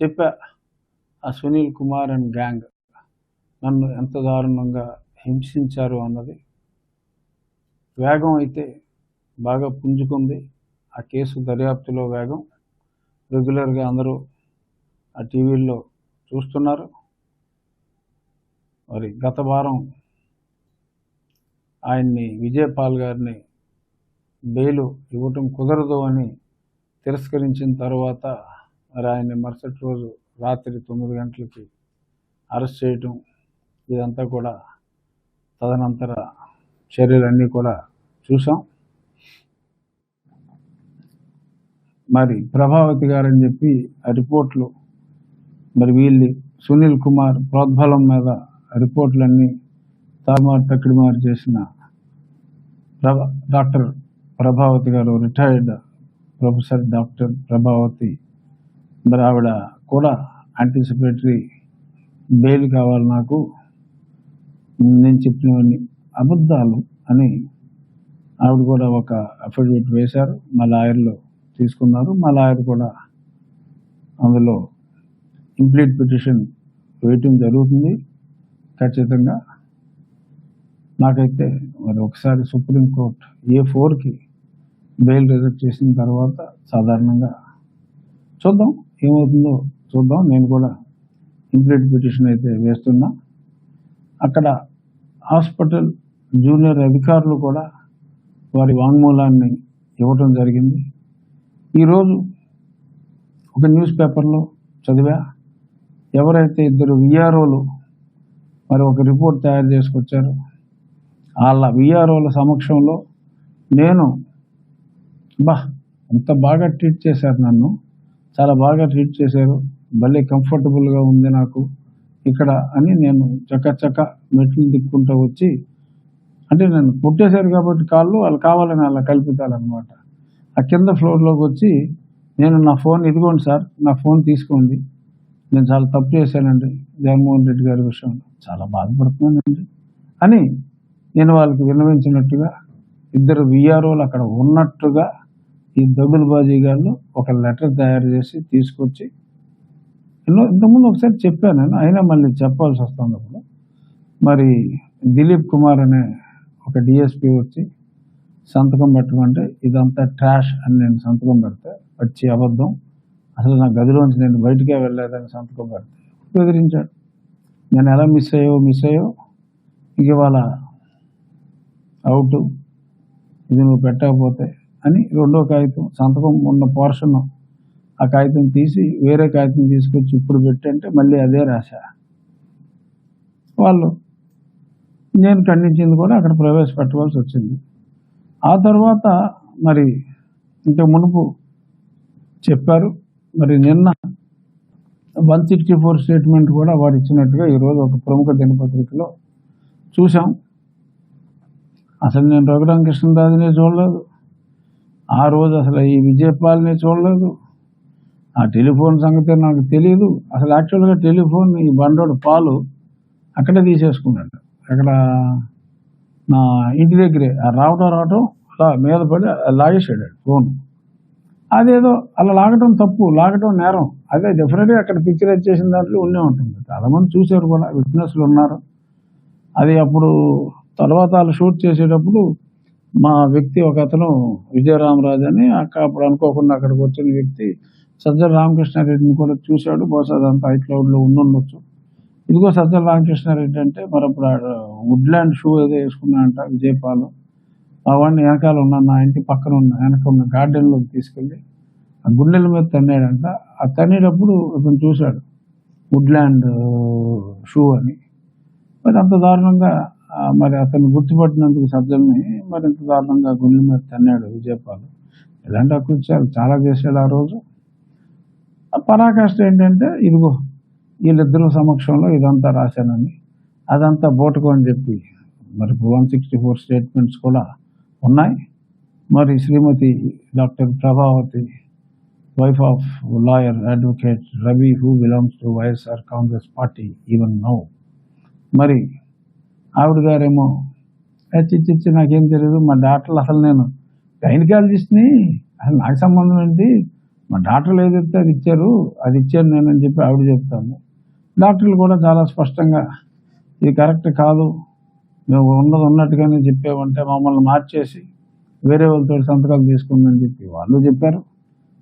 చెప్పా ఆ Sunil Kumar and gang నన్ను ఎంత దారుణంగా హింసించారు అన్నది వేగం అయితే బాగా పుంజుకుంది. ఆ కేసు దర్యాప్తులో వేగం. రెగ్యులర్గా అందరూ ఆ టీవీల్లో చూస్తున్నారు. మరి గత వారం ఆయన్ని విజయపాల్ గారిని బెయిలు ఇవ్వటం కుదరదు అని తిరస్కరించిన తర్వాత మరి ఆయన్ని మరుసటి రోజు రాత్రి తొమ్మిది గంటలకి అరెస్ట్ చేయటం ఇదంతా కూడా తదనంతర చర్యలన్నీ కూడా చూసాం మరి ప్రభావతి గారని చెప్పి ఆ రిపోర్ట్లు మరి వీళ్ళు సునీల్ కుమార్ ప్రోద్బలం మీద రిపోర్ట్లన్నీ తారుమారు తక్కిడిమారు చేసిన ప్రభ డాక్టర్ ప్రభావతి గారు రిటైర్డ్ ప్రొఫెసర్ డాక్టర్ ప్రభావతి మరి ఆవిడ కూడా యాంటిసిపేటరీ బెయిల్ కావాలి నాకు. నేను చెప్పినవన్నీ అబద్ధాలు అని ఆవిడ కూడా ఒక అఫిడవిట్ వేశారు. మా లాయర్లు తీసుకున్నారు. మా లాయర్ కూడా అందులో ఇంప్లీట్ పిటిషన్ వేయటం జరుగుతుంది. ఖచ్చితంగా నాకైతే మరి ఒకసారి సుప్రీంకోర్టు ఏ ఫోర్కి బెయిల్ రిజెక్ట్ చేసిన తర్వాత సాధారణంగా చూద్దాం. ఏమవుతుందో చూద్దాం. నేను కూడా ఇంప్లీట్ పిటిషన్ అయితే వేస్తున్నా. అక్కడ హాస్పిటల్ జూనియర్ అధికారులు కూడా వారి వాంగ్మూలాన్ని ఇవ్వటం జరిగింది. ఈరోజు ఒక న్యూస్ పేపర్లో చదివా ఎవరైతే ఇద్దరు విఆర్ఓలు మరి ఒక రిపోర్ట్ తయారు చేసుకొచ్చారు వాళ్ళ విఆర్ఓల సమక్షంలో నేను బా ఎంత బాగా ట్రీట్ చేశారు నన్ను. చాలా బాగా ట్రీట్ చేశారు. భలే కంఫర్టబుల్గా ఉంది నాకు. ఇక్కడ అని నేను చక్క చక్క మెట్లు దిక్కుంటూ వచ్చి అంటే నన్ను కొట్టేశారు కాబట్టి కాళ్ళు వాళ్ళు కావాలని అలా కల్పితాలన్నమాట ఆ కింద ఫ్లోర్లోకి వచ్చి నేను నా ఫోన్ ఇదిగోండి సార్ నా ఫోన్ తీసుకోండి. నేను చాలా తప్పు చేశానండి జగన్మోహన్ రెడ్డి గారి విషయంలో. చాలా బాధపడుతున్నానండి. అని నేను వాళ్ళకి విన్నవించినట్టుగా ఇద్దరు విఆర్ఓలు అక్కడ ఉన్నట్టుగా ఈ దగులుబాజీ గారు ఒక లెటర్ తయారు చేసి తీసుకొచ్చి ఎన్నో ఇంతకుముందు ఒకసారి చెప్పాను నేను అయినా మళ్ళీ చెప్పాల్సి వస్తుంది అప్పుడు. మరి దిలీప్ కుమార్ అనే ఒక డిఎస్పి వచ్చి సంతకం పెట్టమంటే ఇదంతా ట్రాష్ అని నేను సంతకం పెడితే వచ్చి అబద్ధం అసలు నా గదిలోంచి నేను బయటికే వెళ్ళలేదని సంతకం పెడితే బెదిరించాడు. నేను ఎలా మిస్ అయ్యో మిస్ అయ్యో ఇక ఇవాళ అవుట్ ఇది నువ్వు పెట్టకపోతే అని రెండో కాగితం సంతకం ఉన్న పోర్షన్ ఆ కాగితం తీసి వేరే కాగితం తీసుకొచ్చి ఇప్పుడు పెట్టంటే మళ్ళీ అదే రాశా. వాళ్ళు నేను ఖండించింది కూడా అక్కడ ప్రవేశపెట్టవలసి వచ్చింది. ఆ తర్వాత మరి ఇంకా మునుపు చెప్పారు మరి నిన్న వన్ సిక్స్టీ ఫోర్ స్టేట్మెంట్ కూడా వాడు ఇచ్చినట్టుగా ఈరోజు ఒక ప్రముఖ దినపత్రికలో చూసాం అసలు నేను రఘురామకృష్ణరాజునే చూడలేదు. ఆ రోజు అసలు ఈ విజయపాల్ని చూడలేదు. ఆ టెలిఫోన్ సంగతి నాకు తెలియదు అసలు యాక్చువల్గా టెలిఫోన్ ఈ బండోడు పాలు అక్కడే తీసేసుకున్నాడు. అక్కడ నా ఇంటి దగ్గరే. రావటం రావటం అలా మీద పడి లాగేసాడు ఫోన్. అదేదో అలా లాగటం తప్పు లాగటం నేరం. అదే డెఫినెట్గా అక్కడ పిక్చర్ చేసిన దాంట్లో ఉండే ఉంటుంది. చాలామంది చూశారు కూడా విట్నెస్లు ఉన్నారు. అది అప్పుడు తర్వాత వాళ్ళు షూట్ చేసేటప్పుడు మా వ్యక్తి ఒక అతను విజయరామరాజు అని అక్క అప్పుడు అనుకోకుండా అక్కడికి వచ్చిన వ్యక్తి సజ్జల రామకృష్ణారెడ్డిని కూడా చూశాడు. బహుశా అదంతా ఐక్లౌడ్లో ఉండుండొచ్చు ఇదిగో సజ్జల రామకృష్ణారెడ్డి అంటే మరి అప్పుడు వుడ్లాండ్ షూ ఏదో వేసుకున్నాడంట అంట ఆ వాడిని వెనకాల ఉన్న నా ఇంటి పక్కన ఉన్న వెనక ఉన్న గార్డెన్లోకి తీసుకెళ్ళి ఆ గుండెల మీద తన్నాడంట. ఆ తన్నేటప్పుడు ఇతను చూశాడు వుడ్లాండ్ షూ అని. మరి అంత దారుణంగా మరి అతను గుర్తుపట్టినందుకు సజ్జల్ని మరి ఇంత దారుణంగా గుండె మీద తన్నాడు విజయపాలు. ఇలాంటి అకృత్యాలు? చాలా చేశాడు ఆ రోజు. ఆ పరాకాష్ట ఏంటంటే ఇదిగో వీళ్ళిద్దరు సమక్షంలో ఇదంతా రాశానని. అదంతా బోటుకు అని చెప్పి మరి వన్ సిక్స్టీ ఫోర్ స్టేట్మెంట్స్ కూడా ఉన్నాయి. మరి Shrimati doctor Prabhavati wife of lawyer advocate Ravi who belongs to YSR Congress party even now. మరి ఆవిడ గారేమో చిచ్చి నాకేం తెలియదు మా డాక్టర్లు అసలు నేను గైనకాలజిస్ట్ని అసలు నాకు సంబంధం ఏంటి? మా డాక్టర్లు ఏదైతే అది ఇచ్చారు అది ఇచ్చాను నేను అని చెప్పి ఆవిడ చెప్తాను డాక్టర్లు కూడా చాలా స్పష్టంగా ఇది కరెక్ట్ కాదు మేము ఉన్నది ఉన్నట్టుగానే చెప్పామంటే మమ్మల్ని మార్చేసి వేరే వాళ్ళతో సంతకాలు తీసుకుందని చెప్పి వాళ్ళు చెప్పారు.